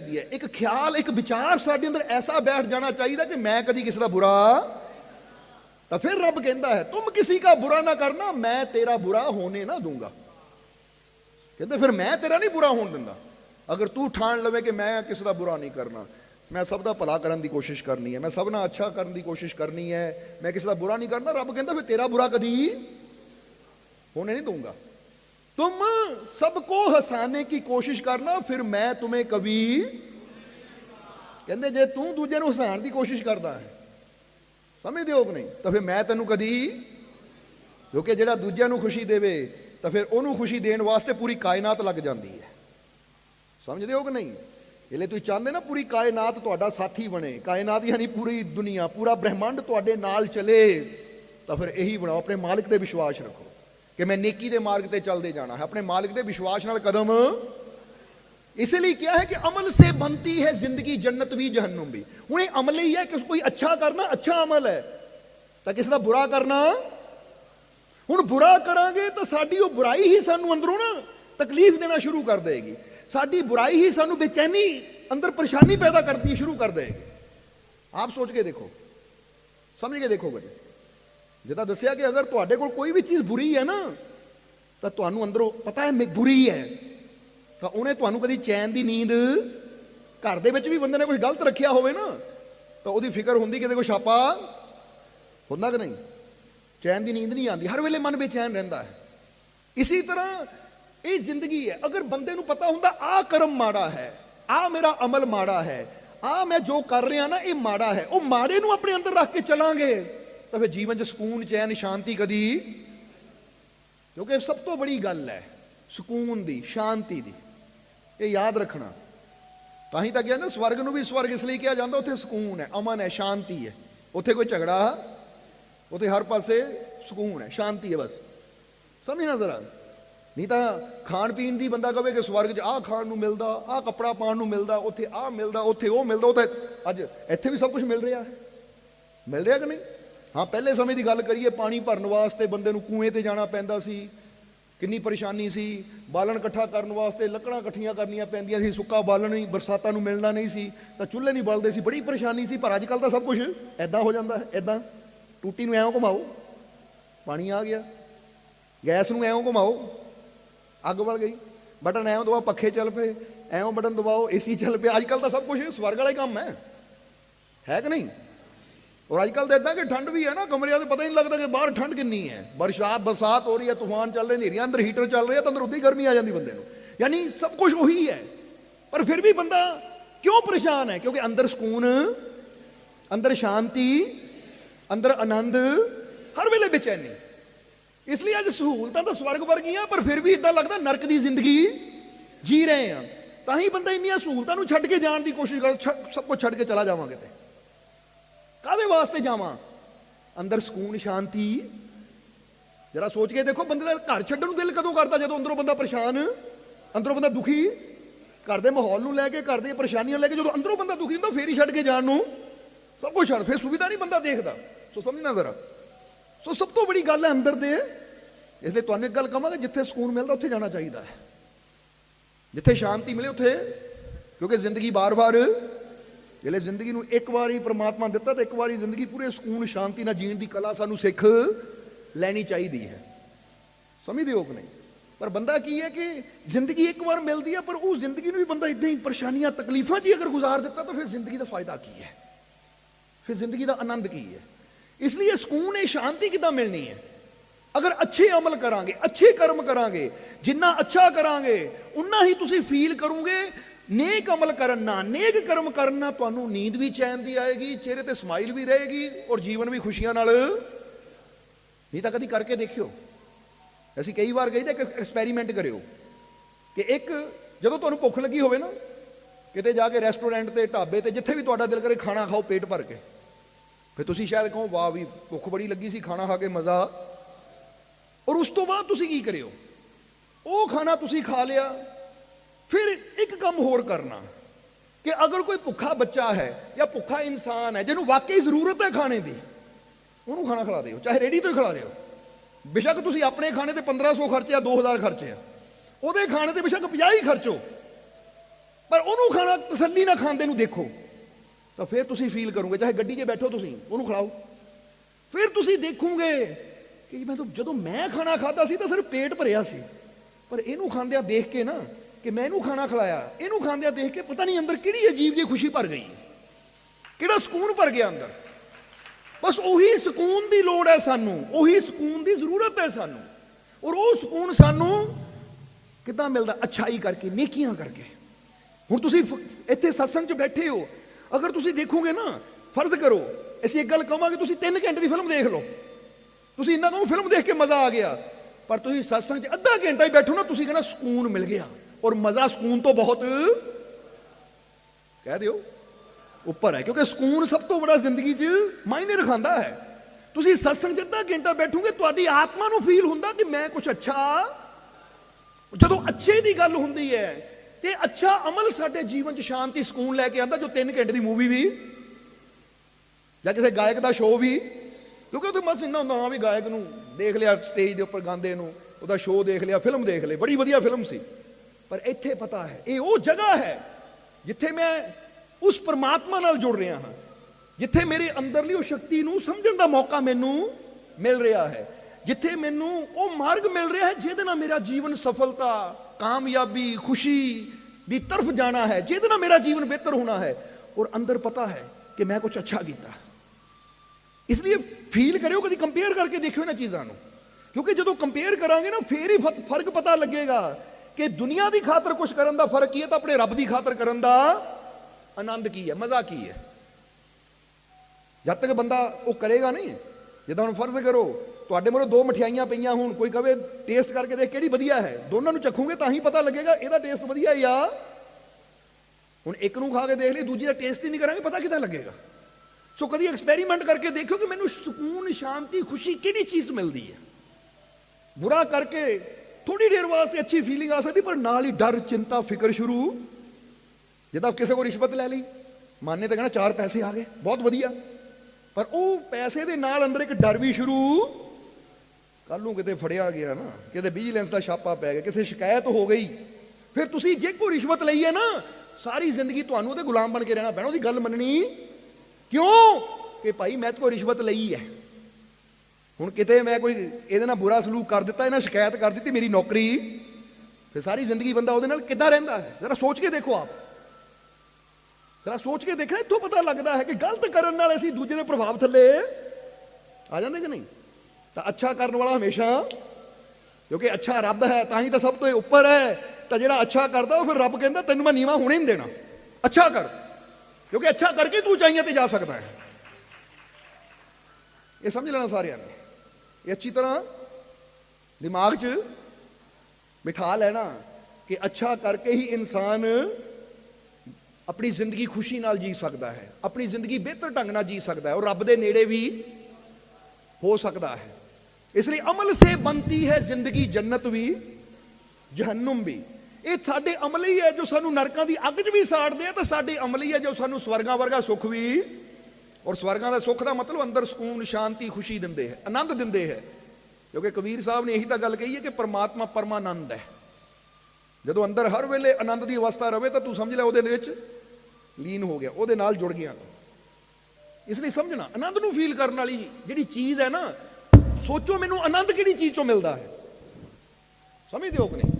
ਦੀ ਹੈ। ਇੱਕ ਖਿਆਲ, ਇੱਕ ਵਿਚਾਰ ਸਾਡੇ ਅੰਦਰ ਐਸਾ ਬੈਠ ਜਾਣਾ ਚਾਹੀਦਾ ਕਿ ਮੈਂ ਕਦੀ ਕਿਸੇ ਦਾ ਬੁਰਾ ਤਾਂ ਫਿਰ ਰੱਬ ਕਹਿੰਦਾ ਹੈ ਤੂੰ ਕਿਸੇ ਦਾ ਬੁਰਾ ਨਾ ਕਰਨਾ, ਮੈਂ ਤੇਰਾ ਬੁਰਾ ਹੋਣੇ ਨਾ ਦੂੰਗਾ। ਕਹਿੰਦਾ, ਫਿਰ ਮੈਂ ਤੇਰਾ ਨਹੀਂ ਬੁਰਾ ਹੋਣ ਦਿੰਦਾ। ਅਗਰ ਤੂੰ ਠਾਣ ਲਵੇ ਕਿ ਮੈਂ ਕਿਸੇ ਦਾ ਬੁਰਾ ਨਹੀਂ ਕਰਨਾ, ਮੈਂ ਸਭ ਦਾ ਭਲਾ ਕਰਨ ਦੀ ਕੋਸ਼ਿਸ਼ ਕਰਨੀ ਹੈ, ਮੈਂ ਸਭ ਨਾਲ ਅੱਛਾ ਕਰਨ ਦੀ ਕੋਸ਼ਿਸ਼ ਕਰਨੀ ਹੈ, ਮੈਂ ਕਿਸੇ ਦਾ ਬੁਰਾ ਨਹੀਂ ਕਰਨਾ, ਰੱਬ ਕਹਿੰਦਾ, ਫਿਰ ਤੇਰਾ ਬੁਰਾ ਕਦੀ ਹੋਣੇ ਨਹੀਂ ਦੂੰਗਾ। तुम सबको हंसाने की कोशिश करना फिर मैं तुम्हें कभी ਕਹਿੰਦੇ ਜੇ ਤੂੰ ਦੂਜੇ ਨੂੰ ਹਸਾਉਣ ਦੀ ਕੋਸ਼ਿਸ਼ ਕਰਦਾ ਹੈ ਸਮਝਦੇ ਹੋ ਕਿ ਨਹੀਂ ਤਾਂ ਫਿਰ ਮੈਂ ਤੈਨੂੰ ਕਦੀ ਕਿਉਂਕਿ ਜਿਹੜਾ ਦੂਜਿਆਂ ਨੂੰ ਖੁਸ਼ੀ ਦੇਵੇ ਤਾਂ ਫਿਰ ਉਹਨੂੰ ਖੁਸ਼ੀ ਦੇਣ ਵਾਸਤੇ ਪੂਰੀ ਕਾਇਨਾਤ ਲੱਗ ਜਾਂਦੀ ਹੈ ਸਮਝਦੇ ਹੋ ਕਿ ਨਹੀਂ ਇਹਲੇ ਤੁਸੀਂ ਚਾਹੁੰਦੇ ਨਾ ਪੂਰੀ ਕਾਇਨਾਤ ਤੁਹਾਡਾ ਸਾਥੀ ਬਣੇ ਕਾਇਨਾਤ ਯਾਨੀ ਪੂਰੀ ਦੁਨੀਆ ਪੂਰਾ ਬ੍ਰਹਿਮੰਡ ਤੁਹਾਡੇ ਨਾਲ ਚਲੇ ਤਾਂ ਫਿਰ ਇਹੀ ਬਣਾਓ ਆਪਣੇ ਮਾਲਕ ਤੇ ਵਿਸ਼ਵਾਸ ਰੱਖੋ ਕਿ ਮੈਂ ਨੇਕੀ ਦੇ ਮਾਰਗ ਤੇ ਚੱਲਦੇ ਜਾਣਾ ਹੈ, ਆਪਣੇ ਮਾਲਕ ਦੇ ਵਿਸ਼ਵਾਸ ਨਾਲ ਕਦਮ। ਇਸ ਲਈ ਕਿਹਾ ਹੈ ਕਿ ਅਮਲ ਸੇ ਬਣਤੀ ਹੈ ਜ਼ਿੰਦਗੀ, ਜੰਨਤ ਵੀ ਜਹਨਮ ਵੀ। ਹੁਣ ਇਹ ਅਮਲ ਹੀ ਹੈ ਕਿ ਕੋਈ ਅੱਛਾ ਕਰਨਾ, ਅੱਛਾ ਅਮਲ ਹੈ। ਤਾਂ ਕਿਸੇ ਦਾ ਬੁਰਾ ਕਰਨਾ? ਹੁਣ ਬੁਰਾ ਕਰਾਂਗੇ ਤਾਂ ਸਾਡੀ ਉਹ ਬੁਰਾਈ ਹੀ ਸਾਨੂੰ ਅੰਦਰੋਂ ਨਾ ਤਕਲੀਫ ਦੇਣਾ ਸ਼ੁਰੂ ਕਰ ਦੇਗੀ। ਸਾਡੀ ਬੁਰਾਈ ਹੀ ਸਾਨੂੰ ਬੇਚੈਨੀ, ਅੰਦਰ ਪਰੇਸ਼ਾਨੀ ਪੈਦਾ ਕਰਨੀ ਸ਼ੁਰੂ ਕਰ ਦੇਗੀ। ਆਪ ਸੋਚ ਕੇ ਦੇਖੋ। ਸਮਝ ਕੇ ਦੇਖੋ ਕਦੇ ਜਿੱਦਾਂ ਦੱਸਿਆ ਕਿ ਅਗਰ ਤੁਹਾਡੇ ਕੋਲ ਕੋਈ ਵੀ ਚੀਜ਼ ਬੁਰੀ ਹੈ ਨਾ, ਤਾਂ ਤੁਹਾਨੂੰ ਅੰਦਰੋਂ ਪਤਾ ਹੈ ਮੈਂ ਬੁਰੀ ਹੈ। ਤਾਂ ਉਹਨੇ ਤੁਹਾਨੂੰ ਕਦੀ ਚੈਨ ਦੀ ਨੀਂਦ, ਘਰ ਦੇ ਵਿੱਚ ਵੀ ਬੰਦੇ ਨੇ ਕੁਝ ਗਲਤ ਰੱਖਿਆ ਹੋਵੇ ਨਾ, ਤਾਂ ਉਹਦੀ ਫਿਕਰ ਹੁੰਦੀ ਕਿਤੇ ਕੋਈ ਛਾਪਾ ਹੁੰਦਾ ਕਿ ਨਹੀਂ? ਚੈਨ ਦੀ ਨੀਂਦ ਨਹੀਂ ਆਉਂਦੀ। ਹਰ ਵੇਲੇ ਮਨ ਬੇਚੈਨ ਰਹਿੰਦਾ ਹੈ। ਇਸੇ ਤਰ੍ਹਾਂ ਇਹ ਜ਼ਿੰਦਗੀ ਹੈ। ਅਗਰ ਬੰਦੇ ਨੂੰ ਪਤਾ ਹੁੰਦਾ ਆ ਕਰਮ ਮਾੜਾ ਹੈ ਆ ਮੇਰਾ ਅਮਲ ਮਾੜਾ ਹੈ ਆ ਮੈਂ ਜੋ ਕਰ ਰਿਹਾ ਨਾ, ਇਹ ਮਾੜਾ ਹੈ। ਉਹ ਮਾੜੇ ਨੂੰ ਆਪਣੇ ਅੰਦਰ ਰੱਖ ਕੇ ਚਲਾਂਗੇ। ਤਾਂ ਫਿਰ ਜੀਵਨ 'ਚ ਸਕੂਨ, ਚੈਨ, ਸ਼ਾਂਤੀ ਕਦੀ ਕਿਉਂਕਿ ਸਭ ਤੋਂ ਬੜੀ ਗੱਲ ਹੈ, ਸਕੂਨ ਦੀ, ਸ਼ਾਂਤੀ ਦੀ। ਇਹ ਯਾਦ ਰੱਖਣਾ। ਤਾਂ ਹੀ ਤਾਂ ਕਹਿੰਦੇ ਸਵਰਗ ਨੂੰ ਵੀ ਸਵਰਗ ਇਸ ਲਈ ਕਿਹਾ ਜਾਂਦਾ, ਉੱਥੇ ਸਕੂਨ ਹੈ, ਅਮਨ ਹੈ, ਸ਼ਾਂਤੀ ਹੈ। ਉੱਥੇ ਕੋਈ ਝਗੜਾ, ਉੱਥੇ ਹਰ ਪਾਸੇ ਸਕੂਨ ਹੈ, ਸ਼ਾਂਤੀ ਹੈ ਬਸ। ਸਮਝਣਾ ਜ਼ਰਾ? ਨਹੀਂ ਤਾਂ ਖਾਣ ਪੀਣ ਦੀ ਬੰਦਾ ਕਵੇ ਕਿ ਸਵਰਗ 'ਚ ਆਹ ਖਾਣ ਨੂੰ ਮਿਲਦਾ, ਆਹ ਕੱਪੜਾ ਪਾਉਣ ਨੂੰ ਮਿਲਦਾ, ਉੱਥੇ ਆਹ ਮਿਲਦਾ, ਉੱਥੇ ਉਹ ਮਿਲਦਾ, ਉਹ ਤਾਂ ਅੱਜ ਇੱਥੇ ਵੀ ਸਭ ਕੁਝ ਮਿਲ ਰਿਹਾ। ਹੈ ਮਿਲ ਰਿਹਾ ਕਿ ਨਹੀਂ? ਹਾਂ, ਪਹਿਲੇ ਸਮੇਂ ਦੀ ਗੱਲ ਕਰੀਏ, ਪਾਣੀ ਭਰਨ ਵਾਸਤੇ ਬੰਦੇ ਨੂੰ ਕੂਏ ਤੇ ਜਾਣਾ ਪੈਂਦਾ ਸੀ। ਕਿੰਨੀ ਪਰੇਸ਼ਾਨੀ ਸੀ। ਬਾਲਣ ਇਕੱਠਾ ਕਰਨ ਵਾਸਤੇ ਲੱਕੜਾਂ ਇਕੱਠੀਆਂ ਕਰਨੀਆਂ ਪੈਂਦੀਆਂ ਸੀ। ਸੁੱਕਾ ਬਾਲਣ ਨਹੀਂ ਬਰਸਾਤਾਂ ਨੂੰ ਮਿਲਣਾ ਨਹੀਂ ਸੀ। ਤਾਂ ਚੁੱਲ੍ਹੇ ਨਹੀਂ ਬਲਦੇ ਸੀ। ਬੜੀ ਪਰੇਸ਼ਾਨੀ ਸੀ। ਪਰ ਅੱਜ ਕੱਲ ਤਾਂ ਸਭ ਕੁਝ ਐਦਾਂ ਹੋ ਜਾਂਦਾ ਹੈ ਐਦਾਂ ਟੂਟੀ ਨੂੰ ਐਵੇਂ ਘੁਮਾਓ। ਪਾਣੀ ਆ ਗਿਆ। ਗੈਸ ਨੂੰ ਐਵੇਂ ਘੁਮਾਓ। ਅੱਗ ਬਲ ਗਈ। ਬਟਨ ਐਵੇਂ ਦਬਾਓ, ਪੱਖੇ ਚੱਲ ਪਏ। ਐਵੇਂ ਬਟਨ ਦਬਾਓ, ਏਸੀ ਚੱਲ ਪਿਆ। ਅੱਜ ਕੱਲ ਤਾਂ ਸਭ ਕੁਝ ਸਵਰਗ ਵਾਲਾ ਹੀ ਕੰਮ ਹੈ। ਹੈ ਕਿ ਨਹੀਂ? ਔਰ ਅੱਜ ਕੱਲ ਤਾਂ ਇਦਾਂ ਕਿ ਠੰਡ ਵੀ ਹੈ ਨਾ, ਕਮਰਿਆਂ 'ਚ ਪਤਾ ਹੀ ਨਹੀਂ ਲੱਗਦਾ ਕਿ ਬਾਹਰ ਠੰਡ ਕਿੰਨੀ ਹੈ। ਬਰਸਾਤ ਬਰਸਾਤ ਹੋ ਰਹੀ ਹੈ, ਤੂਫਾਨ ਚੱਲ ਰਹੇ ਨੇਰੀਆਂ ਅੰਦਰ ਹੀਟਰ ਚੱਲ ਰਿਹਾ ਤਾਂ ਅੰਦਰ ਉਦੀ ਗਰਮੀ ਆ ਜਾਂਦੀ ਬੰਦੇ ਨੂੰ। ਯਾਨੀ ਸਭ ਕੁਝ ਉਹੀ ਹੈ। ਪਰ ਫਿਰ ਵੀ ਬੰਦਾ ਕਿਉਂ ਪਰੇਸ਼ਾਨ ਹੈ? ਕਿਉਂਕਿ ਅੰਦਰ ਸਕੂਨ, ਅੰਦਰ ਸ਼ਾਂਤੀ, ਅੰਦਰ ਆਨੰਦ ਹਰ ਵੇਲੇ ਬੇਚੈਨੀ ਇਸ ਲਈ ਅੱਜ ਸਹੂਲਤਾਂ ਤਾਂ ਸਵਰਗ ਵਰਗੀਆਂ, ਪਰ ਫਿਰ ਵੀ ਇਦਾਂ ਲੱਗਦਾ ਨਰਕ ਦੀ ਜ਼ਿੰਦਗੀ ਜੀ ਰਹੇ ਆ ਤਾਂ ਹੀ ਬੰਦਾ ਇੰਨੀਆਂ ਸਹੂਲਤਾਂ ਨੂੰ ਛੱਡ ਕੇ ਜਾਣ ਦੀ ਕੋਸ਼ਿਸ਼ ਕਰ ਸਭ ਕੁਝ ਛੱਡ ਕੇ ਚਲਾ ਜਾਵਾਂਗੇ ਤੇ। ਕਾਦੇ ਵਾਸਤੇ ਜਾਵਾਂ? ਅੰਦਰ ਸਕੂਨ, ਸ਼ਾਂਤੀ। ਜਰਾ ਸੋਚ ਕੇ ਦੇਖੋ, ਬੰਦੇ ਦਾ ਘਰ ਛੱਡਣ ਨੂੰ ਦਿਲ ਕਦੋਂ ਕਰਦਾ ਜਦੋਂ ਅੰਦਰੋਂ ਬੰਦਾ ਪਰੇਸ਼ਾਨ, ਅੰਦਰੋਂ ਬੰਦਾ ਦੁਖੀ? ਘਰ ਦੇ ਮਾਹੌਲ ਨੂੰ ਲੈ ਕੇ, ਘਰ ਦੀਆਂ ਪਰੇਸ਼ਾਨੀਆਂ ਲੈ ਕੇ ਜਦੋਂ ਅੰਦਰੋਂ ਬੰਦਾ ਦੁਖੀ ਹੁੰਦਾ, ਫੇਰ ਹੀ ਛੱਡ ਕੇ ਜਾਣ ਨੂੰ ਸਭ ਕੁਝ ਛੱਡ, ਫੇਰ ਸੁਵਿਧਾ ਨਹੀਂ ਬੰਦਾ ਦੇਖਦਾ। ਸੋ ਸਮਝਣਾ ਜ਼ਰਾ। ਸੋ ਸਭ ਤੋਂ ਬੜੀ ਗੱਲ ਹੈ ਅੰਦਰ ਦੇ। ਇਸ ਲਈ ਤੁਹਾਨੂੰ ਇੱਕ ਗੱਲ ਕਹਾਂਗਾ, ਜਿੱਥੇ ਸਕੂਨ ਮਿਲਦਾ, ਉੱਥੇ ਜਾਣਾ ਚਾਹੀਦਾ ਹੈ। ਜਿੱਥੇ ਸ਼ਾਂਤੀ ਮਿਲੇ, ਉੱਥੇ। ਕਿਉਂਕਿ ਜ਼ਿੰਦਗੀ ਬਾਰ-ਬਾਰ ਜਿਹੜੇ ਜ਼ਿੰਦਗੀ ਨੂੰ ਇੱਕ ਵਾਰੀ ਪ੍ਰਮਾਤਮਾ ਦਿੱਤਾ ਤੇ ਇੱਕ ਵਾਰੀ ਜ਼ਿੰਦਗੀ ਪੂਰੇ ਸਕੂਨ ਸ਼ਾਂਤੀ ਨਾਲ ਜੀਣ ਦੀ ਕਲਾ ਸਾਨੂੰ ਸਿੱਖ ਲੈਣੀ ਚਾਹੀਦੀ ਹੈ ਸਮਝਦੇ ਹੋ ਕਿ ਨਹੀਂ ਪਰ ਬੰਦਾ ਕੀ ਹੈ ਕਿ ਜ਼ਿੰਦਗੀ ਇੱਕ ਵਾਰ ਮਿਲਦੀ ਹੈ ਪਰ ਉਹ ਜ਼ਿੰਦਗੀ ਨੂੰ ਵੀ ਬੰਦਾ ਇਦਾਂ ਹੀ ਪਰੇਸ਼ਾਨੀਆਂ ਤਕਲੀਫਾਂ 'ਚ ਹੀ ਅਗਰ ਗੁਜ਼ਾਰ ਦਿੱਤਾ ਤਾਂ ਫਿਰ ਜ਼ਿੰਦਗੀ ਦਾ ਫਾਇਦਾ ਕੀ ਹੈ ਫਿਰ ਜ਼ਿੰਦਗੀ ਦਾ ਆਨੰਦ ਕੀ ਹੈ ਇਸ ਲਈ ਇਹ ਸਕੂਨ ਇਹ ਸ਼ਾਂਤੀ ਕਿੱਦਾਂ ਮਿਲਣੀ ਹੈ ਅਗਰ ਅੱਛੇ ਅਮਲ ਕਰਾਂਗੇ ਅੱਛੇ ਕਰਮ ਕਰਾਂਗੇ ਜਿੰਨਾ ਅੱਛਾ ਕਰਾਂਗੇ ਉਨਾ ਹੀ ਤੁਸੀਂ ਫੀਲ ਕਰੋਗੇ ਨੇਕ ਅਮਲ ਕਰਨ ਨਾਲ ਨੇਕ ਕਰਮ ਕਰਨ ਨਾਲ ਤੁਹਾਨੂੰ ਨੀਂਦ ਵੀ ਚੈਨ ਦੀ ਆਏਗੀ, ਚਿਹਰੇ ਤੇ ਸਮਾਈਲ ਵੀ ਰਹੇਗੀ ਔਰ ਜੀਵਨ ਵੀ ਖੁਸ਼ੀਆਂ ਨਾਲ ਨਹੀਂ ਤਾਂ ਕਦੀ ਕਰਕੇ ਦੇਖਿਓ। ਅਸੀਂ ਕਈ ਵਾਰ ਕਹੀਦਾ ਕਿ ਐਕਸਪੈਰੀਮੈਂਟ ਕਰਿਓ ਕਿ ਇੱਕ ਜਦੋਂ ਤੁਹਾਨੂੰ ਭੁੱਖ ਲੱਗੀ ਹੋਵੇ ਨਾ, ਕਿਤੇ ਜਾ ਕੇ ਰੈਸਟੋਰੈਂਟ ਤੇ, ਢਾਬੇ ਤੇ, ਜਿੱਥੇ ਵੀ ਤੁਹਾਡਾ ਦਿਲ ਕਰੇ ਖਾਣਾ ਖਾਓ, ਪੇਟ ਭਰ ਕੇ। ਫਿਰ ਤੁਸੀਂ ਸ਼ਾਇਦ ਕਹੋ, ਵਾਹ, ਵੀ ਭੁੱਖ ਬੜੀ ਲੱਗੀ ਸੀ, ਖਾਣਾ ਖਾ ਕੇ ਮਜ਼ਾ ਔਰ ਉਸ ਤੋਂ ਬਾਅਦ ਤੁਸੀਂ ਕੀ ਕਰਿਓ? ਉਹ ਖਾਣਾ ਤੁਸੀਂ ਖਾ ਲਿਆ ਫਿਰ ਇੱਕ ਕੰਮ ਹੋਰ ਕਰਨਾ ਕਿ ਅਗਰ ਕੋਈ ਭੁੱਖਾ ਬੱਚਾ ਹੈ ਜਾਂ ਭੁੱਖਾ ਇਨਸਾਨ ਹੈ, ਜਿਹਨੂੰ ਵਾਕਈ ਜ਼ਰੂਰਤ ਹੈ ਖਾਣੇ ਦੀ, ਉਹਨੂੰ ਖਾਣਾ ਖਿਲਾ ਦਿਓ, ਚਾਹੇ ਰੇੜੀ ਤੋਂ ਹੀ ਖਿਲਾ ਦਿਓ। ਬੇਸ਼ੱਕ ਤੁਸੀਂ ਆਪਣੇ ਖਾਣੇ ਤੇ 1500 ਖਰਚਿਆ 2000 ਆ ਉਹਦੇ ਖਾਣੇ ਤੇ ਬੇਸ਼ੱਕ 50 ਹੀ ਖਰਚੋ। ਪਰ ਉਹਨੂੰ ਖਾਣਾ, ਤਸੱਲੀ ਨਾਲ ਖਾਂਦੇ ਨੂੰ ਦੇਖੋ, ਤਾਂ ਫਿਰ ਤੁਸੀਂ ਫੀਲ ਕਰੋਗੇ, ਚਾਹੇ ਗੱਡੀ 'ਚ ਬੈਠੋ ਤੁਸੀਂ, ਉਹਨੂੰ ਖਿਲਾਓ। ਫਿਰ ਤੁਸੀਂ ਦੇਖੋਗੇ ਕਿ ਮੈਂ ਤਾਂ ਜਦੋਂ ਮੈਂ ਖਾਣਾ ਖਾਦਾ ਸੀ, ਤਾਂ ਸਿਰਫ ਪੇਟ ਭਰਿਆ ਸੀ। ਪਰ ਇਹਨੂੰ ਖਾਂਦਿਆਂ ਦੇਖ ਕੇ ਨਾ ਕਿ ਮੈਂ ਇਹਨੂੰ ਖਾਣਾ ਖਿਲਾਇਆ। ਇਹਨੂੰ ਖਾਂਦਿਆਂ ਦੇਖ ਕੇ ਪਤਾ ਨਹੀਂ ਅੰਦਰ ਕਿਹੜੀ ਅਜੀਬ ਜਿਹੀ ਖੁਸ਼ੀ ਭਰ ਗਈ। ਕਿਹੜਾ ਸਕੂਨ ਭਰ ਗਿਆ ਅੰਦਰ। ਬਸ ਉਹੀ ਸਕੂਨ ਦੀ ਲੋੜ ਹੈ ਸਾਨੂੰ। ਉਹੀ ਸਕੂਨ ਦੀ ਜ਼ਰੂਰਤ ਹੈ ਸਾਨੂੰ। ਔਰ ਉਹ ਸਕੂਨ ਸਾਨੂੰ ਕਿੱਦਾਂ ਮਿਲਦਾ? ਅੱਛਾਈ ਕਰਕੇ, ਨੇਕੀਆਂ ਕਰਕੇ। ਹੁਣ ਤੁਸੀਂ ਫ- ਇੱਥੇ ਸਤਸੰਗ 'ਚ ਬੈਠੇ ਹੋ। ਅਗਰ ਤੁਸੀਂ ਦੇਖੋਗੇ ਨਾ, ਫਰਜ਼ ਕਰੋ, ਅਸੀਂ ਇੱਕ ਗੱਲ ਕਹਾਂਗੇ ਤੁਸੀਂ 3 ਘੰਟੇ ਦੀ ਫਿਲਮ ਦੇਖ ਲਓ। ਤੁਸੀਂ ਇੰਨਾ ਕਹੋ ਫਿਲਮ ਦੇਖ ਕੇ ਮਜ਼ਾ ਆ ਗਿਆ। ਪਰ ਤੁਸੀਂ ਸਤਸੰਗ 'ਚ ਅੱਧਾ ਘੰਟਾ ਹੀ ਬੈਠੋ ਨਾ, ਤੁਸੀਂ ਕਹਿੰਦਾ ਸਕੂਨ ਮਿਲ ਗਿਆ। ਔਰ ਮਜ਼ਾ ਸਕੂਨ ਤੋਂ ਬਹੁਤ ਕਹਿ ਦਿਓ, ਉੱਪਰ ਹੈ, ਕਿਉਂਕਿ ਸਕੂਨ ਸਭ ਤੋਂ ਬੜਾ ਜ਼ਿੰਦਗੀ 'ਚ ਮਾਇਨੇ ਰਖਾਂਦਾ ਹੈ। ਤੁਸੀਂ ਸਤਸੰਗ 'ਚ ਘੰਟਾ ਬੈਠੋਗੇ, ਤੁਹਾਡੀ ਆਤਮਾ ਨੂੰ ਫੀਲ ਹੁੰਦਾ ਕਿ ਮੈਂ ਕੁਝ ਅੱਛਾ, ਜਦੋਂ ਅੱਛੇ ਦੀ ਗੱਲ ਹੁੰਦੀ ਹੈ, ਤੇ ਅੱਛਾ ਅਮਲ ਸਾਡੇ ਜੀਵਨ 'ਚ ਸ਼ਾਂਤੀ, ਸਕੂਨ ਲੈ ਕੇ ਆਉਂਦਾ, ਜੋ 3 ਘੰਟੇ ਦੀ ਮੂਵੀ ਵੀ, ਜਾਂ ਕਿਸੇ ਗਾਇਕ ਦਾ ਸ਼ੋਅ ਵੀ, ਕਿਉਂਕਿ ਉਹਦੇ ਬਸ ਇੰਨਾ ਹੁੰਦਾ, ਹਾਂ ਵੀ ਗਾਇਕ ਨੂੰ ਦੇਖ ਲਿਆ ਸਟੇਜ ਦੇ ਉੱਪਰ ਗਾਉਂਦੇ ਨੂੰ, ਉਹਦਾ ਸ਼ੋਅ ਦੇਖ ਲਿਆ ਫਿਲਮ ਦੇਖ ਲਈ ਬੜੀ ਵਧੀਆ ਫਿਲਮ ਸੀ। ਪਰ ਇੱਥੇ ਪਤਾ ਹੈ, ਇਹ ਉਹ ਜਗ੍ਹਾ ਹੈ ਜਿੱਥੇ ਮੈਂ ਉਸ ਪਰਮਾਤਮਾ ਨਾਲ ਜੁੜ ਰਿਹਾ ਹਾਂ, ਜਿੱਥੇ ਮੇਰੇ ਅੰਦਰਲੀ ਉਹ ਸ਼ਕਤੀ ਨੂੰ ਸਮਝਣ ਦਾ ਮੌਕਾ ਮੈਨੂੰ ਮਿਲ ਰਿਹਾ ਹੈ, ਜਿੱਥੇ ਮੈਨੂੰ ਉਹ ਮਾਰਗ ਮਿਲ ਰਿਹਾ ਹੈ ਜਿਹਦੇ ਨਾਲ ਮੇਰਾ ਜੀਵਨ ਸਫਲਤਾ, ਕਾਮਯਾਬੀ, ਖੁਸ਼ੀ ਦੀ ਤਰਫ ਜਾਣਾ ਹੈ, ਜਿਹਦੇ ਨਾਲ ਮੇਰਾ ਜੀਵਨ ਬਿਹਤਰ ਹੋਣਾ ਹੈ ਔਰ ਅੰਦਰ ਪਤਾ ਹੈ ਕਿ ਮੈਂ ਕੁਝ ਅੱਛਾ ਕੀਤਾ। ਇਸ ਲਈ ਫੀਲ ਕਰਿਓ, ਕਦੀ ਕੰਪੇਅਰ ਕਰਕੇ ਦੇਖਿਓ ਇਹਨਾਂ ਚੀਜ਼ਾਂ ਨੂੰ, ਕਿਉਂਕਿ ਜਦੋਂ ਕੰਪੇਅਰ ਕਰਾਂਗੇ ਨਾ, ਫੇਰ ਹੀ ਫ਼ਰਕ ਪਤਾ ਲੱਗੇਗਾ ਕਿ ਦੁਨੀਆ ਦੀ ਖਾਤਰ ਕੁਝ ਕਰਨ ਦਾ ਫ਼ਰਕ ਕੀ ਹੈ ਤਾਂ ਆਪਣੇ ਰੱਬ ਦੀ ਖਾਤਰ ਕਰਨ ਦਾ ਆਨੰਦ ਕੀ ਹੈ, ਮਜ਼ਾ ਕੀ ਹੈ? ਜਦ ਤੱਕ ਬੰਦਾ ਉਹ ਕਰੇਗਾ ਨਹੀਂ, ਜਿੱਦਾਂ ਹੁਣ ਫਰਜ਼ ਕਰੋ, ਤੁਹਾਡੇ ਮੂਹਰੇ ਦੋ ਮਠਿਆਈਆਂ ਪਈਆਂ ਹੁਣ, ਕੋਈ ਕਵੇ ਟੇਸਟ ਕਰਕੇ ਦੇਖ ਕਿਹੜੀ ਵਧੀਆ ਹੈ, ਦੋਨਾਂ ਨੂੰ ਚੱਖੋਗੇ ਤਾਂ ਹੀ ਪਤਾ ਲੱਗੇਗਾ ਇਹਦਾ ਟੇਸਟ ਵਧੀਆ ਹੈ ਜਾਂ ਹੁਣ ਇੱਕ ਨੂੰ ਖਾ ਕੇ ਦੇਖ ਲਈ, ਦੂਜੀ ਦਾ ਟੇਸਟ ਹੀ ਨਹੀਂ ਕਰਾਂਗੇ, ਪਤਾ ਕਿਦਾਂ ਲੱਗੇਗਾ? ਸੋ ਕਦੀ ਐਕਸਪੈਰੀਮੈਂਟ ਕਰਕੇ ਦੇਖਿਓ ਕਿ ਮੈਨੂੰ ਸਕੂਨ, ਸ਼ਾਂਤੀ, ਖੁਸ਼ੀ ਕਿਹੜੀ ਚੀਜ਼ ਮਿਲਦੀ ਹੈ? ਬੁਰਾ ਕਰਕੇ ਥੋੜੀ ਦੇਰ ਵਾਸਤੇ ਅੱਛੀ ਫੀਲਿੰਗ ਆ ਸਕਦੀ, ਪਰ ਨਾਲ ਹੀ ਡਰ, ਚਿੰਤਾ, ਫਿਕਰ ਸ਼ੁਰੂ। ਜਿੱਦਾਂ ਕਿਸੇ ਕੋਲ ਰਿਸ਼ਵਤ ਲੈ ਲਈ, ਮਾਨੇ ਤਾਂ ਕਹਿੰਦਾ ਚਾਰ ਪੈਸੇ ਆ ਗਏ, ਬਹੁਤ ਵਧੀਆ। ਪਰ ਉਹ ਪੈਸੇ ਦੇ ਨਾਲ ਅੰਦਰ ਇੱਕ ਡਰ ਵੀ ਸ਼ੁਰੂ। ਕੱਲ ਨੂੰ ਕਿਤੇ ਫੜਿਆ ਗਿਆ ਨਾ, ਕਿਤੇ ਵਿਜੀਲੈਂਸ ਦਾ ਛਾਪਾ ਪੈ ਗਿਆ, ਕਿਸੇ ਸ਼ਿਕਾਇਤ ਹੋ ਗਈ, ਫਿਰ ਤੁਸੀਂ ਜੇ ਕੋਈ ਰਿਸ਼ਵਤ ਲਈ ਹੈ ਨਾ, ਸਾਰੀ ਜ਼ਿੰਦਗੀ ਤੁਹਾਨੂੰ ਉਹਦੇ ਗੁਲਾਮ ਬਣ ਕੇ ਰਹਿਣਾ ਪੈਣਾ, ਉਹਦੀ ਗੱਲ ਮੰਨਣੀ। ਕਿਉਂ? ਕਿ ਭਾਈ ਮੈਂ ਤੋਂ ਰਿਸ਼ਵਤ ਲਈ ਹੈ। ਹੁਣ ਕਿਤੇ ਮੈਂ ਕੋਈ ਇਹਦੇ ਨਾਲ ਬੁਰਾ ਸਲੂਕ ਕਰ ਦਿੱਤਾ, ਇਹਨਾਂ ਸ਼ਿਕਾਇਤ ਕਰ ਦਿੱਤੀ ਮੇਰੀ ਨੌਕਰੀ, ਫਿਰ ਸਾਰੀ ਜ਼ਿੰਦਗੀ ਬੰਦਾ ਉਹਦੇ ਨਾਲ ਕਿੱਦਾਂ ਰਹਿੰਦਾ ਹੈ? ਜ਼ਰਾ ਸੋਚ ਕੇ ਦੇਖੋ ਆਪ। ਜ਼ਰਾ ਸੋਚ ਕੇ ਦੇਖਣਾ, ਇੱਥੋਂ ਪਤਾ ਲੱਗਦਾ ਹੈ ਕਿ ਗਲਤ ਕਰਨ ਨਾਲ ਅਸੀਂ ਦੂਜੇ ਦੇ ਪ੍ਰਭਾਵ ਥੱਲੇ ਆ ਜਾਂਦੇ ਕਿ ਨਹੀਂ? ਤਾਂ ਅੱਛਾ ਕਰਨ ਵਾਲਾ ਹਮੇਸ਼ਾ, ਕਿਉਂਕਿ ਅੱਛਾ ਰੱਬ ਹੈ, ਤਾਂ ਹੀ ਤਾਂ ਸਭ ਤੋਂ ਉੱਪਰ ਹੈ। ਤਾਂ ਜਿਹੜਾ ਅੱਛਾ ਕਰਦਾ, ਉਹ ਫਿਰ ਰੱਬ ਕਹਿੰਦਾ, ਤੈਨੂੰ ਮੈਂ ਨੀਵਾ ਹੋਣੇ ਨਹੀਂ ਦੇਣਾ। ਅੱਛਾ ਕਰ, ਕਿਉਂਕਿ ਅੱਛਾ ਕਰਕੇ ਤੂੰ ਚਾਹੀਆਂ ਤੇ ਜਾ ਸਕਦਾ ਹੈ। ਇਹ ਸਮਝ ਲੈਣਾ ਸਾਰਿਆਂ ਨੇ। ਇਹ ਅੱਛੀ ਤਰ੍ਹਾਂ ਦਿਮਾਗ 'ਚ ਬਿਠਾ ਲੈਣਾ ਕਿ ਅੱਛਾ ਕਰਕੇ ਹੀ ਇਨਸਾਨ ਆਪਣੀ ਜ਼ਿੰਦਗੀ ਖੁਸ਼ੀ ਨਾਲ ਜੀ ਸਕਦਾ ਹੈ, ਆਪਣੀ ਜ਼ਿੰਦਗੀ ਬਿਹਤਰ ਢੰਗ ਨਾਲ ਜੀ ਸਕਦਾ ਹੈ ਔਰ ਰੱਬ ਦੇ ਨੇੜੇ ਵੀ ਹੋ ਸਕਦਾ ਹੈ। ਇਸ ਲਈ ਅਮਲ ਸੇ ਬਣਤੀ ਹੈ ਜ਼ਿੰਦਗੀ ਜੰਨਤ ਵੀ, ਜਹੰਨਮ ਵੀ। ਇਹ ਸਾਡੇ ਅਮਲ ਹੀ ਹੈ ਜੋ ਸਾਨੂੰ ਨਰਕਾਂ ਦੀ ਅੱਗ 'ਚ ਵੀ ਸਾੜਦੇ ਆ ਤਾਂ ਸਾਡੇ ਅਮਲ ਹੀ ਹੈ ਜੋ ਸਾਨੂੰ ਸਵਰਗਾਂ ਵਰਗਾ ਸੁੱਖ ਵੀ ਔਰ ਸਵਰਗਾਂ ਦਾ ਸੁੱਖ ਦਾ ਮਤਲਬ ਅੰਦਰ ਸਕੂਨ, ਸ਼ਾਂਤੀ, ਖੁਸ਼ੀ ਦਿੰਦੇ ਹੈ, ਆਨੰਦ ਦਿੰਦੇ ਹੈ। ਕਿਉਂਕਿ ਕਬੀਰ ਸਾਹਿਬ ਨੇ ਇਹੀ ਤਾਂ ਗੱਲ ਕਹੀ ਹੈ ਕਿ ਪਰਮਾਤਮਾ ਪਰਮਾਨੰਦ ਹੈ। ਜਦੋਂ ਅੰਦਰ ਹਰ ਵੇਲੇ ਆਨੰਦ ਦੀ ਅਵਸਥਾ ਰਵੇ ਤਾਂ ਤੂੰ ਸਮਝ ਲੈ ਉਹਦੇ ਵਿੱਚ ਲੀਨ ਹੋ ਗਿਆ, ਉਹਦੇ ਨਾਲ ਜੁੜ ਗਿਆ। ਇਸ ਲਈ ਸਮਝਣਾ, ਆਨੰਦ ਨੂੰ ਫੀਲ ਕਰਨ ਵਾਲੀ ਜਿਹੜੀ ਚੀਜ਼ ਹੈ ਨਾ, ਸੋਚੋ ਮੈਨੂੰ ਆਨੰਦ ਕਿਹੜੀ ਚੀਜ਼ ਤੋਂ ਮਿਲਦਾ ਹੈ। ਸਮਝਦੇ ਹੋ ਕਿ ਨਹੀਂ?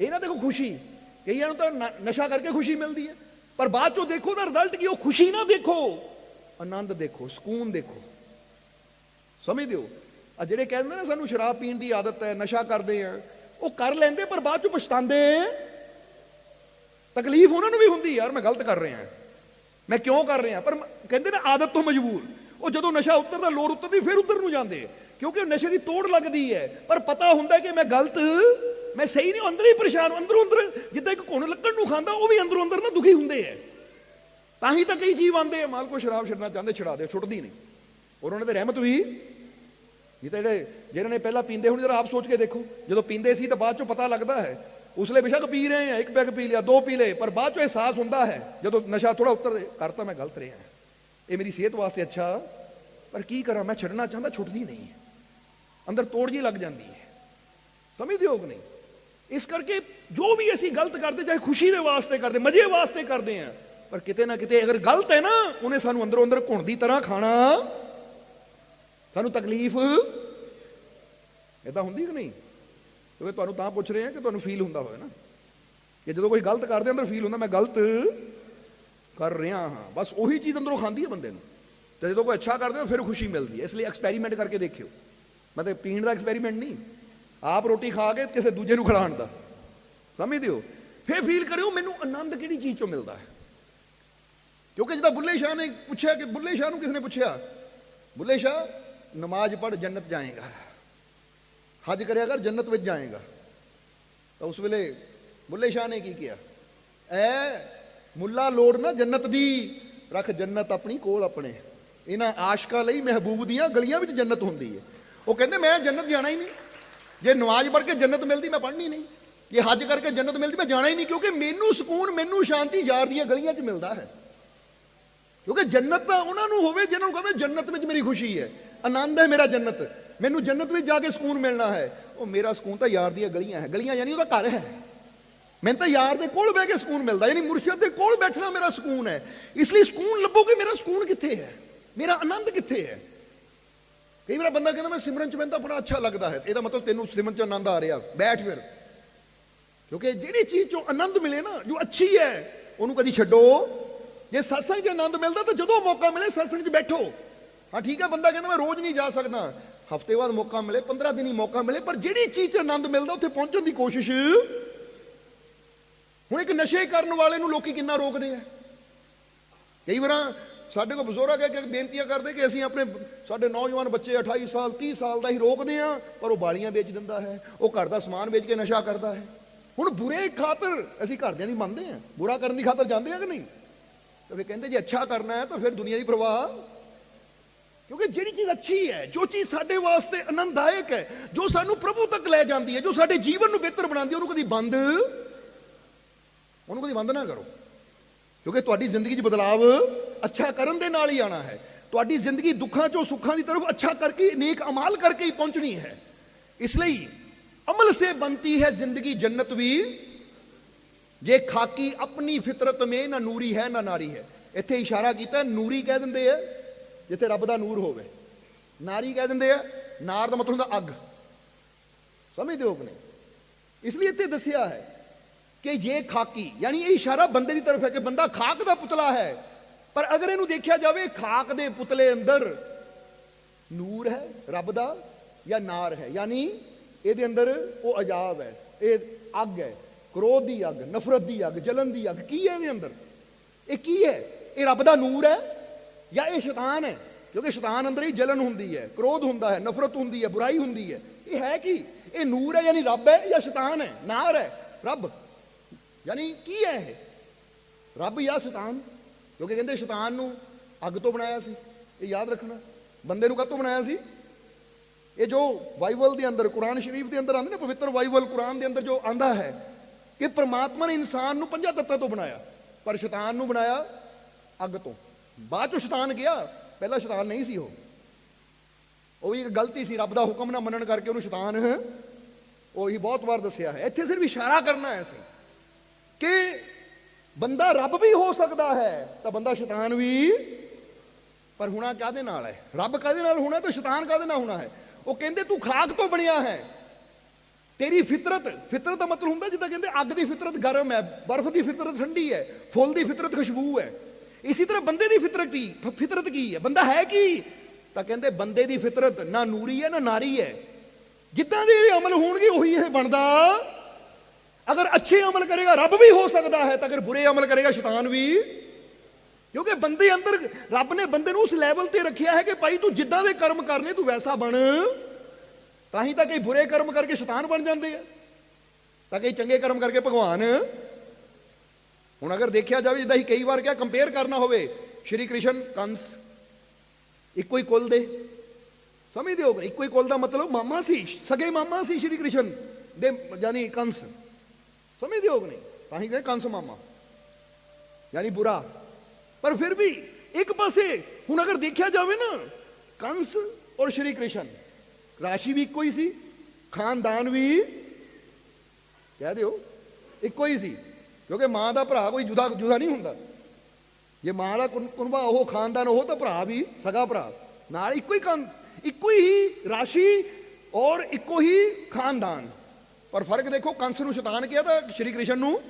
ਇਹ ਨਾ ਦੇਖੋ ਖੁਸ਼ੀ, ਕਈਆਂ ਨੂੰ ਤਾਂ ਨਸ਼ਾ ਕਰਕੇ ਖੁਸ਼ੀ ਮਿਲਦੀ ਹੈ, ਪਰ ਬਾਅਦ ਚੋਂ ਦੇਖੋ ਤਾਂ ਰਿਜ਼ਲਟ ਕੀ ਉਹ ਖੁਸ਼ੀ ਨਾ ਦੇਖੋ। ਆਨੰਦ ਦੇਖੋ, ਸਕੂਨ ਦੇਖੋ। ਸਮਝਦੇ ਹੋ ਆ ਜਿਹੜੇ ਕਹਿੰਦੇ ਨੇ ਸਾਨੂੰ ਸ਼ਰਾਬ ਪੀਣ ਦੀ ਆਦਤ ਹੈ, ਨਸ਼ਾ ਕਰਦੇ ਆ, ਉਹ ਕਰ ਲੈਂਦੇ, ਪਰ ਬਾਅਦ ਚੋਂ ਪਛਤਾਉਂਦੇ ਤਕਲੀਫ ਉਹਨਾਂ ਨੂੰ ਵੀ ਹੁੰਦੀ ਯਾਰ ਮੈਂ ਗਲਤ ਕਰ ਰਿਹਾ ਮੈਂ ਕਿਉਂ ਕਰ ਰਿਹਾ ਪਰ ਕਹਿੰਦੇ ਨੇ ਆਦਤ ਤੋਂ ਮਜਬੂਰ। ਉਹ ਜਦੋਂ ਨਸ਼ਾ ਉਤਰਦਾ ਲੋਰ ਉਤਰਦੀ, ਫਿਰ ਉਧਰ ਨੂੰ ਜਾਂਦੇ ਕਿਉਂਕਿ ਉਹ ਨਸ਼ੇ ਦੀ ਤੋੜ ਲੱਗਦੀ ਹੈ। ਪਰ ਪਤਾ ਹੁੰਦਾ ਕਿ ਮੈਂ ਗਲਤ, ਮੈਂ ਸਹੀ ਨਹੀਂ ਅੰਦਰ ਹੀ ਪਰੇਸ਼ਾਨ, ਅੰਦਰੋਂ ਅੰਦਰ ਜਿੱਦਾਂ ਇੱਕ ਘੁਣ ਲੱਕੜ ਨੂੰ ਖਾਂਦਾ, ਉਹ ਵੀ ਅੰਦਰੋਂ ਅੰਦਰ ਨਾ ਦੁਖੀ ਹੁੰਦੇ ਆ। ਤਾਂ ਹੀ ਤਾਂ ਕਈ ਜੀਵ ਆਉਂਦੇ ਆ। ਮਾਲਕੋ ਸ਼ਰਾਬ ਛੱਡਣਾ ਚਾਹੁੰਦੇ, ਛੁਡਾ ਦੇ ਛੁੱਟਦੀ ਨਹੀਂ। ਔਰ ਉਹਨਾਂ ਦੇ ਰਹਿਮਤ ਵੀ। ਨਹੀਂ ਤਾਂ ਜਿਹੜੇ ਜਿਹਨਾਂ ਨੇ ਪਹਿਲਾਂ ਪੀਂਦੇ ਹੁਣ, ਜਰਾ ਆਪ ਸੋਚ ਕੇ ਦੇਖੋ। ਜਦੋਂ ਪੀਂਦੇ ਸੀ ਤਾਂ ਬਾਅਦ ਚੋਂ ਪਤਾ ਲੱਗਦਾ ਹੈ। ਉਸਲੇ ਬੇਸ਼ੱਕ ਪੀ ਰਹੇ ਆ, ਇੱਕ ਪੈਗ ਪੀ ਲਿਆ, ਦੋ ਪੀ ਲਏ, ਪਰ ਬਾਅਦ ਚੋਂ ਅਹਿਸਾਸ ਹੁੰਦਾ ਹੈ। ਜਦੋਂ ਨਸ਼ਾ ਥੋੜਾ ਉਤਰ ਕਰਤਾ ਮੈਂ ਗਲਤ ਰਿਹਾ। ਇਹ ਮੇਰੀ ਸਿਹਤ ਵਾਸਤੇ ਅੱਛਾ। ਪਰ ਕੀ ਕਰਾਂ, ਮੈਂ ਛੱਡਣਾ ਚਾਹੁੰਦਾ, ਛੁੱਟਦੀ ਨਹੀਂ। ਅੰਦਰ ਤੋੜ ਜੀ ਲੱਗ ਜਾਂਦੀ ਹੈ। ਸਮਝਦੇ ਹੋ ਕਿ ਨਹੀਂ। ਇਸ ਕਰਕੇ ਜੋ ਵੀ ਅਸੀਂ ਗਲਤ ਕਰਦੇ, ਚਾਹੇ ਖੁਸ਼ੀ ਦੇ ਵਾਸਤੇ ਕਰਦੇ, ਮਜ਼ੇ ਵਾਸਤੇ ਕਰਦੇ ਆ ਪਰ ਕਿਤੇ ਨਾ ਕਿਤੇ ਅਗਰ ਗਲਤ ਹੈ ਨਾ, ਉਹਨੇ ਸਾਨੂੰ ਅੰਦਰੋਂ ਅੰਦਰ ਘੁਣ ਦੀ ਤਰ੍ਹਾਂ ਖਾਣਾ। ਸਾਨੂੰ ਤਕਲੀਫ। ਇਦਾਂ ਹੁੰਦੀ ਕਿ ਨਹੀਂ? ਕਿਉਂਕਿ ਤੁਹਾਨੂੰ ਤਾਂ ਪੁੱਛ ਰਹੇ ਆ ਕਿ ਤੁਹਾਨੂੰ ਫੀਲ ਹੁੰਦਾ ਹੋਵੇ ਨਾ। ਕਿ ਜਦੋਂ ਕੋਈ ਗਲਤ ਕਰਦੇ, ਅੰਦਰ ਫੀਲ ਹੁੰਦਾ, ਮੈਂ ਗਲਤ ਕਰ ਰਿਹਾ ਹਾਂ। ਬਸ ਉਹੀ ਚੀਜ਼ ਅੰਦਰੋਂ ਖਾਂਦੀ ਹੈ ਬੰਦੇ ਨੂੰ। ਤੇ ਜਦੋਂ ਕੋਈ ਅੱਛਾ ਕਰਦੇ ਹੋ ਫਿਰ ਖੁਸ਼ੀ ਮਿਲਦੀ ਹੈ। ਇਸ ਲਈ ਐਕਸਪੈਰੀਮੈਂਟ ਕਰਕੇ ਦੇਖਿਓ। ਮੈਂ ਤਾਂ ਪੀਣ ਦਾ ਐਕਸਪੈਰੀਮੈਂਟ ਨਹੀਂ। ਆਪ ਰੋਟੀ ਖਾ ਕੇ ਕਿਸੇ ਦੂਜੇ ਨੂੰ ਖਿਲਾਉਣ ਦਾ। ਸਮਝਦੇ ਹੋ? ਫਿਰ ਫੀਲ ਕਰਿਓ, ਮੈਨੂੰ ਆਨੰਦ ਕਿਹੜੀ ਚੀਜ਼ ਚੋਂ ਮਿਲਦਾ ਹੈ? ਕਿਉਂਕਿ ਜਿਹਦਾ ਬੁੱਲੇ ਸ਼ਾਹ ਨੇ ਪੁੱਛਿਆ ਕਿ ਬੁੱਲੇ ਸ਼ਾਹ ਨੂੰ ਕਿਸ ਨੇ ਪੁੱਛਿਆ? ਬੁੱਲੇ ਸ਼ਾਹ, ਨਮਾਜ਼ ਪੜ੍ਹ ਜੰਨਤ ਜਾਏਗਾ। ਹਜ ਕਰਿਆ ਕਰ, ਜੰਨਤ ਵਿੱਚ ਜਾਏਗਾ। ਤਾਂ ਉਸ ਵੇਲੇ ਬੁੱਲੇ ਸ਼ਾਹ ਨੇ ਕੀ ਕਿਹਾ? ਐ ਮੁੱਲਾ ਲੋੜ ਨਾ ਜੰਨਤ ਦੀ, ਰੱਖ ਜੰਨਤ ਆਪਣੀ ਕੋਲ ਆਪਣੇ। ਇਹਨਾਂ ਆਸ਼ਕਾਂ ਲਈ ਮਹਿਬੂਬ ਦੀਆਂ ਗਲੀਆਂ ਵਿੱਚ ਜੰਨਤ ਹੁੰਦੀ ਹੈ ਉਹ ਕਹਿੰਦੇ, ਮੈਂ ਜੰਨਤ ਜਾਣਾ ਹੀ ਨਹੀਂ। ਜੇ ਨਮਾਜ਼ ਪੜ੍ਹ ਕੇ ਜੰਨਤ ਮਿਲਦੀ, ਮੈਂ ਪੜ੍ਹਨੀ ਨਹੀਂ। ਜੇ ਹੱਜ ਕਰਕੇ ਜੰਨਤ ਮਿਲਦੀ, ਮੈਂ ਜਾਣਾ ਹੀ ਨਹੀਂ, ਕਿਉਂਕਿ ਮੈਨੂੰ ਸਕੂਨ, ਮੈਨੂੰ ਸ਼ਾਂਤੀ ਯਾਰ ਦੀਆਂ ਗਲੀਆਂ 'ਚ ਮਿਲਦਾ ਹੈ। ਕਿਉਂਕਿ ਜੰਨਤ ਤਾਂ ਉਹਨਾਂ ਨੂੰ ਹੋਵੇ, ਜਿਹਨਾਂ ਨੂੰ ਕਹੇ, ਜੰਨਤ ਵਿੱਚ ਮੇਰੀ ਖੁਸ਼ੀ ਹੈ। ਆਨੰਦ ਹੈ ਮੇਰਾ ਜੰਨਤ। ਮੈਨੂੰ ਜੰਨਤ ਵਿੱਚ ਜਾ ਕੇ ਸਕੂਨ ਮਿਲਣਾ ਹੈ। ਉਹ ਮੇਰਾ ਸਕੂਨ ਤਾਂ ਯਾਰ ਦੀਆਂ ਗਲੀਆਂ ਹੈ। ਗਲੀਆਂ ਯਾਨੀ ਉਹਦਾ ਘਰ ਹੈ। ਮੈਨੂੰ ਤਾਂ ਯਾਰ ਦੇ ਕੋਲ ਬਹਿ ਕੇ ਸਕੂਨ ਮਿਲਦਾ, ਯਾਨੀ ਮੁਰਸ਼ਿਦ ਦੇ ਕੋਲ ਬੈਠਣਾ ਮੇਰਾ ਸਕੂਨ ਹੈ। ਇਸ ਲਈ ਸਕੂਨ ਲੱਭੋ ਕਿ ਮੇਰਾ ਸਕੂਨ ਕਿੱਥੇ ਹੈ? ਮੇਰਾ ਆਨੰਦ ਕਿੱਥੇ ਹੈ? ਕਈ ਵਾਰ ਬੰਦਾ ਕਹਿੰਦਾ, ਮੈਂ ਸਿਮਰਨ ਚ ਮੈਨੂੰ ਤਾਂ ਬੜਾ ਅੱਛਾ ਲੱਗਦਾ ਹੈ। ਇਹਦਾ ਮਤਲਬ ਤੈਨੂੰ ਸਿਮਰਨ ਚ ਆਨੰਦ ਆ ਰਿਹਾ। ਬੈਠ ਫਿਰ। ਕਿਉਂਕਿ ਜਿਹੜੀ ਚੀਜ਼ ਚੋਂ ਆਨੰਦ ਮਿਲੇ ਨਾ, ਜੋ ਅੱਛੀ ਹੈ, ਉਹਨੂੰ ਕਦੀ ਛੱਡੋ। ਜੇ ਸਤਸੰਗ 'ਚ ਆਨੰਦ ਮਿਲਦਾ ਤਾਂ ਜਦੋਂ ਮੌਕਾ ਮਿਲੇ ਸਤਸੰਗ 'ਚ ਬੈਠੋ। ਹਾਂ, ਠੀਕ ਹੈ ਬੰਦਾ ਕਹਿੰਦਾ ਮੈਂ ਰੋਜ਼ ਨਹੀਂ ਜਾ ਸਕਦਾ। ਹਫ਼ਤੇ ਬਾਅਦ ਮੌਕਾ ਮਿਲੇ 15 ਦਿਨ ਹੀ ਮੌਕਾ ਮਿਲੇ, ਪਰ ਜਿਹੜੀ ਚੀਜ਼ 'ਚ ਆਨੰਦ ਮਿਲਦਾ, ਉੱਥੇ ਪਹੁੰਚਣ ਦੀ ਕੋਸ਼ਿਸ਼। ਹੁਣ ਇੱਕ ਨਸ਼ੇ ਕਰਨ ਵਾਲੇ ਨੂੰ ਲੋਕੀ ਕਿੰਨਾ ਰੋਕਦੇ ਆ। ਕਈ ਵਾਰਾਂ ਸਾਡੇ ਕੋਲ ਬਜ਼ੁਰਗ ਹੈ ਕਿ ਬੇਨਤੀਆਂ ਕਰਦੇ ਕਿ ਅਸੀਂ ਆਪਣੇ ਸਾਡੇ ਨੌਜਵਾਨ ਬੱਚੇ 28 ਸਾਲ 30 ਸਾਲ ਦਾ ਹੀ ਰੋਕਦੇ ਆ, ਪਰ ਉਹ ਬਾਲੀਆਂ ਵੇਚ ਦਿੰਦਾ ਹੈ, ਉਹ ਘਰ ਦਾ ਸਮਾਨ ਵੇਚ ਕੇ ਨਸ਼ਾ ਕਰਦਾ ਹੈ। ਹੁਣ ਬੁਰੇ ਖਾਤਰ ਅਸੀਂ ਘਰਦਿਆਂ ਦੀ ਮੰਨਦੇ ਆ। ਬੁਰਾ ਕਰਨ ਦੀ ਖਾਤਰ ਜਾਂਦੇ ਆ ਕਿ ਨਹੀਂ? ਤਾਂ ਫਿਰ ਕਹਿੰਦੇ ਜੇ ਅੱਛਾ ਕਰਨਾ ਹੈ ਤਾਂ ਫਿਰ ਦੁਨੀਆ ਦੀ ਪ੍ਰਵਾਹ। ਕਿਉਂਕਿ ਜਿਹੜੀ ਚੀਜ਼ ਅੱਛੀ ਹੈ, ਜੋ ਚੀਜ਼ ਸਾਡੇ ਵਾਸਤੇ ਆਨੰਦਦਾਇਕ ਹੈ, ਜੋ ਸਾਨੂੰ ਪ੍ਰਭੂ ਤੱਕ ਲੈ ਜਾਂਦੀ ਹੈ, ਜੋ ਸਾਡੇ ਜੀਵਨ ਨੂੰ ਬਿਹਤਰ ਬਣਾਉਂਦੀ ਹੈ, ਉਹਨੂੰ ਕਦੀ ਬੰਦ, ਉਹਨੂੰ ਕਦੀ ਬੰਦ ਨਾ ਕਰੋ। ਕਿਉਂਕਿ ਤੁਹਾਡੀ ਜ਼ਿੰਦਗੀ 'ਚ ਬਦਲਾਵ ਅੱਛਾ ਕਰਨ ਦੇ ਨਾਲ ਹੀ ਆਣਾ ਹੈ। ਤੁਹਾਡੀ ਜ਼ਿੰਦਗੀ ਦੁੱਖਾਂ ਚੋਂ ਸੁੱਖਾਂ ਦੀ ਤਰਫ ਅੱਛਾ ਕਰਕੇ ਨੇਕ ਅਮਾਲ ਕਰਕੇ ਹੀ ਪਹੁੰਚਣੀ ਹੈ। ਇਸ ਲਈ ਅਮਲ ਸੇ ਬਣਤੀ ਹੈ ਜ਼ਿੰਦਗੀ ਜੰਨਤ ਵੀ। ਜੇ ਖਾਕੀ ਆਪਣੀ ਫਿਤਰਤ ਮੇ ਨਾ ਨੂਰੀ ਹੈ, ਨਾ ਨਾਰੀ ਹੈ। ਇੱਥੇ ਇਸ਼ਾਰਾ ਕੀਤਾ, ਨੂਰੀ ਕਹਿ ਦਿੰਦੇ ਆ, ਜਿੱਥੇ ਰੱਬ ਦਾ ਨੂਰ ਹੋਵੇ। ਨਾਰੀ ਕਹਿ ਦਿੰਦੇ ਆ, ਨਾਰ ਦਾ ਮਤਲਬ ਹੁੰਦਾ ਅੱਗ। ਸਮਝਦੇ ਹੋ ਕਿ ਨਹੀਂ ਇਸ ਲਈ ਇੱਥੇ ਦੱਸਿਆ ਹੈ ਕਿ ਜੇ ਖਾਕੀ, ਯਾਨੀ ਇਹ ਇਸ਼ਾਰਾ ਬੰਦੇ ਦੀ ਤਰਫ ਹੈ ਕਿ ਬੰਦਾ ਖਾਕ ਦਾ ਪੁਤਲਾ ਹੈ, ਪਰ ਅਗਰ ਇਹਨੂੰ ਦੇਖਿਆ ਜਾਵੇ, ਖਾਕ ਦੇ ਪੁਤਲੇ ਅੰਦਰ ਨੂਰ ਹੈ, ਰੱਬ ਦਾ, ਜਾਂ ਨਾਰ ਹੈ। ਯਾਨੀ ਇਹਦੇ ਅੰਦਰ ਉਹ ਅਜਾਬ ਹੈ, ਇਹ ਅੱਗ ਹੈ। ਕ੍ਰੋਧ ਦੀ ਅੱਗ, ਨਫ਼ਰਤ ਦੀ ਅੱਗ, ਜਲਨ ਦੀ ਅੱਗ, ਕੀ ਹੈ ਇਹਦੇ ਅੰਦਰ? ਇਹ ਕੀ ਹੈ? ਇਹ ਰੱਬ ਦਾ ਨੂਰ ਹੈ ਜਾਂ ਇਹ ਸ਼ੈਤਾਨ ਹੈ? ਕਿਉਂਕਿ ਸ਼ੈਤਾਨ ਅੰਦਰ ਹੀ ਜਲਨ ਹੁੰਦੀ ਹੈ, ਕ੍ਰੋਧ ਹੁੰਦਾ ਹੈ, ਨਫ਼ਰਤ ਹੁੰਦੀ ਹੈ, ਬੁਰਾਈ ਹੁੰਦੀ ਹੈ। ਇਹ ਹੈ ਕੀ? ਇਹ ਨੂਰ ਹੈ ਯਾਨੀ ਰੱਬ ਹੈ ਜਾਂ ਸ਼ੈਤਾਨ ਹੈ? ਨਾਰ ਹੈ? ਰੱਬ। ਯਾਨੀ ਕੀ ਹੈ ਇਹ? ਰੱਬ ਜਾਂ ਸ਼ੈਤਾਨ? ਕਿਉਂਕਿ ਕਹਿੰਦੇ ਸ਼ੈਤਾਨ ਨੂੰ ਅੱਗ ਤੋਂ ਬਣਾਇਆ ਸੀ। ਇਹ ਯਾਦ ਰੱਖਣਾ। ਬੰਦੇ ਨੂੰ ਕਾਹਤੋਂ ਬਣਾਇਆ ਸੀ? ਇਹ ਜੋ ਬਾਈਬਲ ਦੇ ਅੰਦਰ, ਕੁਰਾਨ ਸ਼ਰੀਫ ਦੇ ਅੰਦਰ ਆਉਂਦੇ ਨੇ, ਪਵਿੱਤਰ ਬਾਈਬਲ, ਕੁਰਾਨ ਦੇ ਅੰਦਰ ਜੋ ਆਂਦਾ ਹੈ ਕਿ ਪ੍ਰਮਾਤਮਾ ਨੇ ਇਨਸਾਨ ਨੂੰ ਪੰਜਾਂ ਤੱਤਾਂ ਤੋਂ ਬਣਾਇਆ। ਪਰ ਸ਼ੈਤਾਨ ਨੂੰ ਬਣਾਇਆ ਅੱਗ ਤੋਂ। ਬਾਅਦ 'ਚੋਂ ਸ਼ੈਤਾਨ ਗਿਆ। ਪਹਿਲਾਂ ਸ਼ੈਤਾਨ ਨਹੀਂ ਸੀ ਉਹ। ਉਹ ਵੀ ਇੱਕ ਗਲਤੀ ਸੀ। ਰੱਬ ਦਾ ਹੁਕਮ ਨਾ ਮੰਨਣ ਕਰਕੇ ਉਹਨੂੰ ਸ਼ੈਤਾਨ, ਉਹ ਹੀ ਬਹੁਤ ਵਾਰ ਦੱਸਿਆ ਹੈ। ਇੱਥੇ ਸਿਰਫ ਇਸ਼ਾਰਾ ਕਰਨਾ ਹੈ ਸੀ ਕਿ ਬੰਦਾ ਰੱਬ ਵੀ ਹੋ ਸਕਦਾ ਹੈ, ਤਾਂ ਬੰਦਾ ਸ਼ੈਤਾਨ ਵੀ। ਪਰ ਹੁਣਾ ਕਾਦੇ ਨਾਲ ਹੈ? ਰੱਬ ਕਾਦੇ ਨਾਲ ਹੋਣਾ ਤਾਂ ਸ਼ੈਤਾਨ ਕਾਦੇ ਨਾਲ ਹੋਣਾ ਹੈ? ਉਹ ਕਹਿੰਦੇ ਤੂੰ ਖਾਕ ਤੋਂ ਬਣਿਆ ਹੈ। ਤੇਰੀ ਫਿਤਰਤ ਫਿਤਰਤ ਦਾ ਮਤਲਬ ਹੁੰਦਾ ਜਿੱਦਾਂ ਕਹਿੰਦੇ ਅੱਗ ਦੀ ਫਿਤਰਤ ਗਰਮ ਹੈ, ਬਰਫ਼ ਦੀ ਫਿਤਰਤ ਠੰਡੀ ਹੈ, ਫੁੱਲ ਦੀ ਫਿਤਰਤ ਖੁਸ਼ਬੂ ਹੈ। ਇਸੇ ਤਰ੍ਹਾਂ ਬੰਦੇ ਦੀ ਫਿਤਰਤ ਕੀ ਫਿਤਰਤ ਕੀ ਹੈ? ਬੰਦਾ ਹੈ ਕੀ? ਤਾਂ ਕਹਿੰਦੇ ਬੰਦੇ ਦੀ ਫਿਤਰਤ ਨਾ ਨੂਰੀ ਹੈ, ਨਾ ਨਾਰੀ ਹੈ। ਜਿੱਦਾਂ ਦੇ ਇਹਦੇ ਅਮਲ ਹੋਣਗੇ, ਉਹੀ ਇਹ ਬਣਦਾ। ਅਗਰ ਅੱਛੇ ਅਮਲ ਕਰੇਗਾ, ਰੱਬ ਵੀ ਹੋ ਸਕਦਾ ਹੈ, ਤਾਂ ਅਗਰ ਬੁਰੇ ਅਮਲ ਕਰੇਗਾ, ਸ਼ੈਤਾਨ ਵੀ। ਕਿਉਂਕਿ ਬੰਦੇ ਅੰਦਰ, ਰੱਬ ਨੇ ਬੰਦੇ ਨੂੰ ਉਸ ਲੈਵਲ ਤੇ ਰੱਖਿਆ ਹੈ ਕਿ ਭਾਈ ਤੂੰ ਜਿੱਦਾਂ ਦੇ ਕਰਮ ਕਰਨੇ, ਤੂੰ ਵੈਸਾ ਬਣ। ਤਾਂ ਹੀ ਤਾਂ ਕਈ ਬੁਰੇ ਕਰਮ ਕਰਕੇ ਸ਼ੈਤਾਨ ਬਣ ਜਾਂਦੇ ਆ। ਤਾਂ ਕਈ ਚੰਗੇ ਕਰਮ ਕਰਕੇ ਭਗਵਾਨ। ਹੁਣ ਅਗਰ ਦੇਖਿਆ ਜਾਵੇ, ਜਿੱਦਾਂ ਹੀ ਕਈ ਵਾਰ ਕਿਹਾ ਕੰਪੇਅਰ ਕਰਨਾ ਹੋਵੇ, ਸ਼੍ਰੀ ਕ੍ਰਿਸ਼ਨ ਕੰਸ, ਇੱਕੋ ਹੀ ਕੁੱਲ ਦੇ। ਸਮਝਦੇ ਹੋ ਇੱਕੋ ਹੀ ਕੁੱਲ ਦਾ ਮਤਲਬ ਮਾਮਾ ਸੀ, ਸਗੇ ਮਾਮਾ ਸੀ ਸ਼੍ਰੀ ਕ੍ਰਿਸ਼ਨ ਦੇ, ਯਾਨੀ ਕੰਸ। ਸਮਝਦੇ ਹੋ ਨਹੀਂ? ਤਾਂ ਹੀ ਕਹੇ ਕੰਸ ਮਾਮਾ। ਯਾਨੀ ਬੁਰਾ। ਪਰ ਫਿਰ ਵੀ ਇੱਕ ਪਾਸੇ, ਹੁਣ ਅਗਰ ਦੇਖਿਆ ਜਾਵੇ ਨਾ, ਕੰਸ ਔਰ ਸ਼੍ਰੀ ਕ੍ਰਿਸ਼ਨ ਰਾਸ਼ੀ ਵੀ ਇੱਕੋ ਹੀ ਸੀ, ਖਾਨਦਾਨ ਵੀ ਕਹਿ ਦਿਓ ਇੱਕੋ ਹੀ ਸੀ, ਕਿਉਂਕਿ ਮਾਂ ਦਾ ਭਰਾ ਕੋਈ ਜੁਦਾ ਜੁਦਾ ਨਹੀਂ ਹੁੰਦਾ। ਜੇ ਮਾਂ ਦਾ ਕੁਨ- ਕੁਨਬਾ ਉਹ ਖਾਨਦਾਨ ਉਹ, ਤਾਂ ਭਰਾ ਵੀ ਸਗਾ ਭਰਾ। ਨਾਲ ਇੱਕੋ ਹੀ ਖਾਨ ਇੱਕੋ ਹੀ ਰਾਸ਼ੀ ਔਰ ਇੱਕੋ ਹੀ ਖਾਨਦਾਨ। ਪਰ ਫ਼ਰਕ ਦੇਖੋ, ਕੰਸ ਨੂੰ ਸ਼ੈਤਾਨ ਕਿਹਾ ਤਾਂ ਸ਼੍ਰੀ ਕ੍ਰਿਸ਼ਨ ਨੂੰ।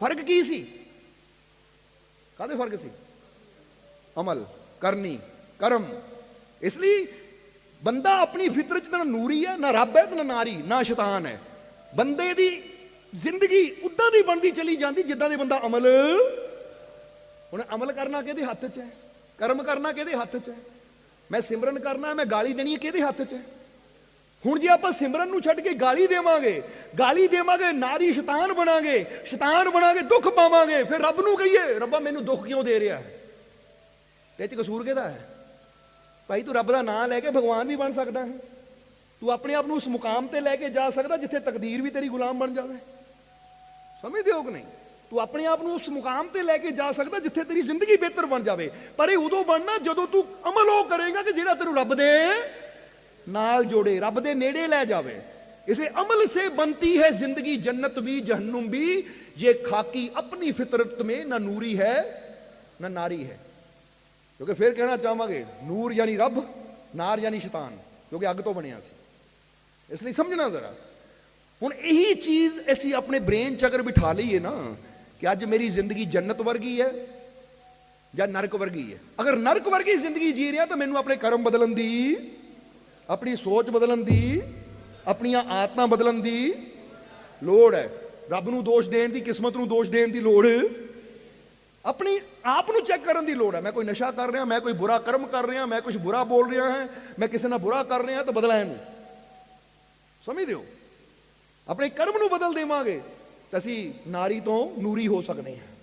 ਫ਼ਰਕ ਕੀ ਸੀ? ਕਾਹਦੇ ਫ਼ਰਕ ਸੀ? ਅਮਲ, ਕਰਨੀ, ਕਰਮ। ਇਸ ਲਈ ਬੰਦਾ ਆਪਣੀ ਫਿਤਰਤ 'ਚ ਨਾ ਨੂਰੀ ਹੈ, ਨਾ ਰੱਬ ਹੈ ਨਾ ਨਾਰੀ, ਨਾ ਸ਼ੈਤਾਨ ਹੈ। ਬੰਦੇ ਦੀ ਜ਼ਿੰਦਗੀ ਉਦਾਂ ਦੀ ਬਣਦੀ ਚਲੀ ਜਾਂਦੀ ਜਿੱਦਾਂ ਦੇ ਬੰਦਾ ਅਮਲ। ਹੁਣ ਅਮਲ ਕਰਨਾ ਕਿਹਦੇ ਹੱਥ 'ਚ ਹੈ? ਕਰਮ ਕਰਨਾ ਕਿਹਦੇ ਹੱਥ 'ਚ ਹੈ? ਮੈਂ ਸਿਮਰਨ ਕਰਨਾ, ਮੈਂ ਗਾਲੀ ਦੇਣੀ ਹੈ ਕਿਹਦੇ ਹੱਥ 'ਚ ਹੈ? ਹੁਣ ਜੇ ਆਪਾਂ ਸਿਮਰਨ ਨੂੰ ਛੱਡ ਕੇ ਗਾਲੀ ਦੇਵਾਂਗੇ ਗਾਲੀ ਦੇਵਾਂਗੇ, ਨਾਰੀ ਸ਼ੈਤਾਨ ਬਣਾਂਗੇ ਸ਼ੈਤਾਨ ਬਣਾਂਗੇ, ਦੁੱਖ ਪਾਵਾਂਗੇ, ਫਿਰ ਰੱਬ ਨੂੰ ਕਹੀਏ, ਰੱਬਾ, ਮੈਨੂੰ ਦੁੱਖ ਕਿਉਂ ਦੇ ਰਿਹਾ ਤੇ ਇਹ 'ਚ ਕਸੂਰ ਕਿਹਦਾ ਹੈ? ਭਾਈ ਤੂੰ ਰੱਬ ਦਾ ਨਾਮ ਲੈ ਕੇ ਭਗਵਾਨ ਵੀ ਬਣ ਸਕਦਾ ਹੈ। ਤੂੰ ਆਪਣੇ ਆਪ ਨੂੰ ਉਸ ਮੁਕਾਮ ਤੇ ਲੈ ਕੇ ਜਾ ਸਕਦਾ ਜਿੱਥੇ ਤਕਦੀਰ ਵੀ ਤੇਰੀ ਗੁਲਾਮ ਬਣ ਜਾਵੇ। ਸਮਝਦੇ ਹੋ ਕਿ ਨਹੀਂ? ਤੂੰ ਆਪਣੇ ਆਪ ਨੂੰ ਉਸ ਮੁਕਾਮ ਤੇ ਲੈ ਕੇ ਜਾ ਸਕਦਾ ਜਿੱਥੇ ਤੇਰੀ ਜ਼ਿੰਦਗੀ ਬਿਹਤਰ ਬਣ ਜਾਵੇ। ਪਰ ਇਹ ਉਦੋਂ ਬਣਨਾ ਜਦੋਂ ਤੂੰ ਅਮਲ ਉਹ ਕਰੇਗਾ ਕਿ ਜਿਹੜਾ ਤੈਨੂੰ ਰੱਬ ਦੇ ਨਾਲ ਜੋੜੇ, ਰੱਬ ਦੇ ਨੇੜੇ ਲੈ ਜਾਵੇ। ਇਸੇ ਅਮਲ ਸੇ ਬਣਤੀ ਹੈ ਜ਼ਿੰਦਗੀ ਜੰਨਤ ਵੀ, ਜਹਨਮ ਵੀ। ਇਹ ਖਾਕੀ ਆਪਣੀ ਫਿਤਰਤ ਮੇ ਨਾ ਨੂਰੀ ਹੈ, ਨਾ ਨਾਰੀ ਹੈ। ਕਿਉਂਕਿ ਫਿਰ ਕਹਿਣਾ ਚਾਹਾਂਗੇ, ਨੂਰ ਯਾਨੀ ਰੱਬ, ਨਾਰ ਯਾਨੀ ਸ਼ੈਤਾਨ, ਕਿਉਂਕਿ ਅੱਗ ਤੋਂ ਬਣਿਆ ਸੀ। ਇਸ ਲਈ ਸਮਝਣਾ ਜ਼ਰਾ। ਹੁਣ ਇਹੀ ਚੀਜ਼ ਅਸੀਂ ਆਪਣੇ ਬ੍ਰੇਨ 'ਚ ਅਗਰ ਬਿਠਾ ਲਈਏ ਨਾ, ਕਿ ਅੱਜ ਮੇਰੀ ਜ਼ਿੰਦਗੀ ਜੰਨਤ ਵਰਗੀ ਹੈ ਜਾਂ ਨਰਕ ਵਰਗੀ ਹੈ। ਅਗਰ ਨਰਕ ਵਰਗੀ ਜ਼ਿੰਦਗੀ ਜੀ ਰਿਹਾ ਤਾਂ ਮੈਨੂੰ ਆਪਣੇ ਕਰਮ ਬਦਲਣ ਦੀ, ਆਪਣੀ ਸੋਚ ਬਦਲਣ ਦੀ, ਆਪਣੀਆਂ ਆਦਤਾਂ ਬਦਲਣ ਦੀ ਲੋੜ ਹੈ। ਰੱਬ ਨੂੰ ਦੋਸ਼ ਦੇਣ ਦੀ, ਕਿਸਮਤ ਨੂੰ ਦੋਸ਼ ਦੇਣ ਦੀ ਲੋੜ ਆਪਣੀ ਆਪ ਨੂੰ ਚੈੱਕ ਕਰਨ ਦੀ ਲੋੜ ਹੈ। ਮੈਂ ਕੋਈ ਨਸ਼ਾ ਕਰ ਰਿਹਾ, ਮੈਂ ਕੋਈ ਬੁਰਾ ਕਰਮ ਕਰ ਰਿਹਾ, ਮੈਂ ਕੁਝ ਬੁਰਾ ਬੋਲ ਰਿਹਾ ਹਾਂ, ਮੈਂ ਕਿਸੇ ਨਾਲ ਬੁਰਾ ਕਰ ਰਿਹਾ ਤਾਂ ਬਦਲਾ ਇਹਨੂੰ। ਸਮਝਦੇ ਹੋ? ਆਪਣੇ ਕਰਮ ਨੂੰ ਬਦਲ ਦੇਵਾਂਗੇ ਤਾਂ ਅਸੀਂ ਨਾਰੀ ਤੋਂ ਨੂਰੀ ਹੋ ਸਕਦੇ ਹਾਂ।